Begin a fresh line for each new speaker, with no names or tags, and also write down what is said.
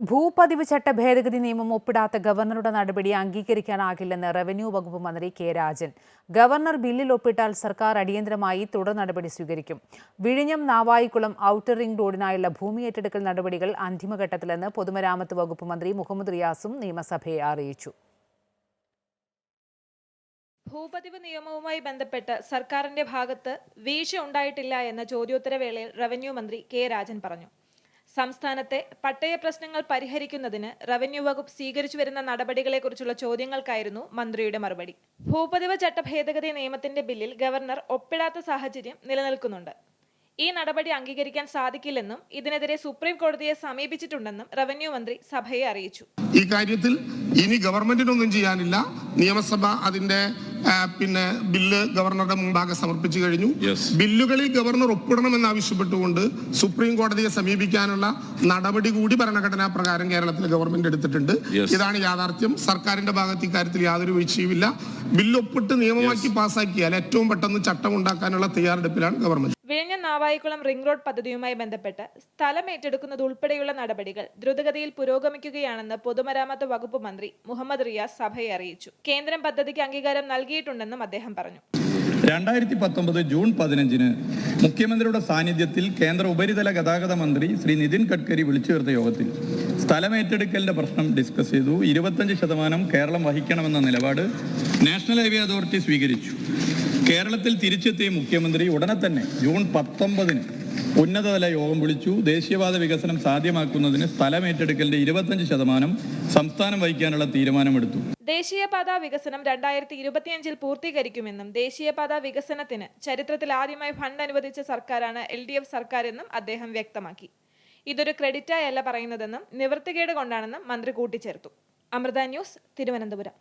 ഭൂപതിവ് ചട്ട ഭേദഗതി നിയമം ഒപ്പിടാത്ത ഗവർണറുടെ നടപടി അംഗീകരിക്കാനാകില്ലെന്ന് റവന്യൂ വകുപ്പ് മന്ത്രി കെ രാജൻ. ഗവർണർ ബില്ലിൽ ഒപ്പിട്ടാൽ സർക്കാർ അടിയന്തരമായി തുടർ നടപടി സ്വീകരിക്കും. വിഴിഞ്ഞം നാവായിക്കുളം ഔട്ടർ റിംഗ് റോഡിനായുള്ള ഭൂമി ഏറ്റെടുക്കൽ നടപടികൾ അന്തിമഘട്ടത്തിലെന്ന് പൊതുമരാമത്ത് വകുപ്പ് മന്ത്രി മുഹമ്മദ് റിയാസും നിയമസഭയെ അറിയിച്ചു.
ഭൂപതിവ് നിയമവുമായി ബന്ധപ്പെട്ട് സർക്കാരിന്റെ ഭാഗത്ത് വീഴ്ച ഉണ്ടായിട്ടില്ല എന്ന ചോദ്യോത്തരവേളയിൽ റവന്യൂ മന്ത്രി കെ രാജൻ പറഞ്ഞു. സംസ്ഥാനത്തെ പട്ടയ പ്രശ്നങ്ങൾ പരിഹരിക്കുന്നതിന് റവന്യൂ വകുപ്പ് സ്വീകരിച്ചു വരുന്ന നടപടികളെക്കുറിച്ചുള്ള ചോദ്യങ്ങൾക്കായിരുന്നു മന്ത്രിയുടെ മറുപടി. ഭൂപതിവ് ചട്ട ഭേദഗതി നിയമത്തിന്റെ ബില്ലിൽ ഗവർണർ ഒപ്പിടാത്ത സാഹചര്യം നിലനിൽക്കുന്നുണ്ട്. ഈ നടപടി അംഗീകരിക്കാൻ സാധിക്കില്ലെന്നും ഇതിനെതിരെ സുപ്രീം കോടതിയെ സമീപിച്ചിട്ടുണ്ടെന്നും റവന്യൂ മന്ത്രി സഭയെ അറിയിച്ചു.
ഈ കാര്യത്തിൽ ഇനി ഗവൺമെന്റിനൊന്നും ചെയ്യാനില്ല. നിയമസഭ അതിന്റെ പിന്നെ ബില്ല് ഗവർണറുടെ മുമ്പാകെ സമർപ്പിച്ചു കഴിഞ്ഞു. ബില്ലുകളിൽ ഗവർണർ ഒപ്പിടണമെന്ന് ആവശ്യപ്പെട്ടുകൊണ്ട് സുപ്രീം കോടതിയെ സമീപിക്കാനുള്ള നടപടി കൂടി ഭരണഘടനാ പ്രകാരം കേരളത്തിലെ ഗവൺമെന്റ് എടുത്തിട്ടുണ്ട്. ഇതാണ് യാഥാർത്ഥ്യം. സർക്കാരിന്റെ ഭാഗത്ത് ഇക്കാര്യത്തിൽ യാതൊരു വീഴ്ചയുമില്ല. ബില്ല് ഒപ്പിട്ട് നിയമമാക്കി പാസാക്കിയാൽ ഏറ്റവും പെട്ടെന്ന് ചട്ടം ഉണ്ടാക്കാനുള്ള തയ്യാറെടുപ്പിലാണ് ഗവൺമെന്റ്.
വിഴിഞ്ഞം നാവായിക്കുളം റിംഗ് റോഡ് പദ്ധതിയുമായി ബന്ധപ്പെട്ട് സ്ഥലം ഏറ്റെടുക്കുന്നത് ഉൾപ്പെടെയുള്ള നടപടികൾ ദ്രുതഗതിയിൽ പുരോഗമിക്കുകയാണെന്ന് പൊതുമരാമത്ത് വകുപ്പ് മന്ത്രി മുഹമ്മദ് റിയാസ് സഭയെ അറിയിച്ചു. കേന്ദ്രം പദ്ധതിക്ക് അംഗീകാരം നൽകിയിട്ടുണ്ടെന്നും അദ്ദേഹം പറഞ്ഞു.
രണ്ടായിരത്തി പത്തൊമ്പത് ജൂൺ പതിനഞ്ചിന് മുഖ്യമന്ത്രിയുടെ സാന്നിധ്യത്തിൽ കേന്ദ്ര ഉപരിതല ഗതാഗത മന്ത്രി ശ്രീ നിതിൻ ഗഡ്കരി വിളിച്ചു ചേർത്ത യോഗത്തിൽ സ്ഥലമേറ്റെടുക്കലിന്റെ പ്രശ്നം ഡിസ്കസ് ചെയ്തു. ഇരുപത്തഞ്ച് ശതമാനം കേരളം വഹിക്കണമെന്ന നിലപാട് നാഷണൽ ഹൈവേ അതോറിറ്റി സ്വീകരിച്ചു. കേരളത്തിൽ തിരിച്ചെത്തിയ മുഖ്യമന്ത്രി ഉടനെ തന്നെ ജൂൺ പത്തൊമ്പതിന് ഉന്നതതല യോഗം വിളിച്ചു. ദേശീയവാദ വികസനം സാധ്യമാക്കുന്നതിന് സ്ഥലമേറ്റെടുക്കലിന്റെ ഇരുപത്തഞ്ച് ശതമാനം സംസ്ഥാനം വഹിക്കാനുള്ള തീരുമാനമെടുത്തു.
ദേശീയപാത വികസനം രണ്ടായിരത്തി ഇരുപത്തിയഞ്ചിൽ പൂർത്തീകരിക്കുമെന്നും ദേശീയപാത വികസനത്തിന് ചരിത്രത്തിൽ ആദ്യമായി ഫണ്ട് അനുവദിച്ച സർക്കാരാണ് എൽ ഡി എഫ് സർക്കാരെന്നും അദ്ദേഹം വ്യക്തമാക്കി. ഇതൊരു ക്രെഡിറ്റായല്ല പറയുന്നതെന്നും നിവൃത്തികേട് കൊണ്ടാണെന്നും മന്ത്രി കൂട്ടിച്ചേർത്തു. അമൃത ന്യൂസ് തിരുവനന്തപുരം.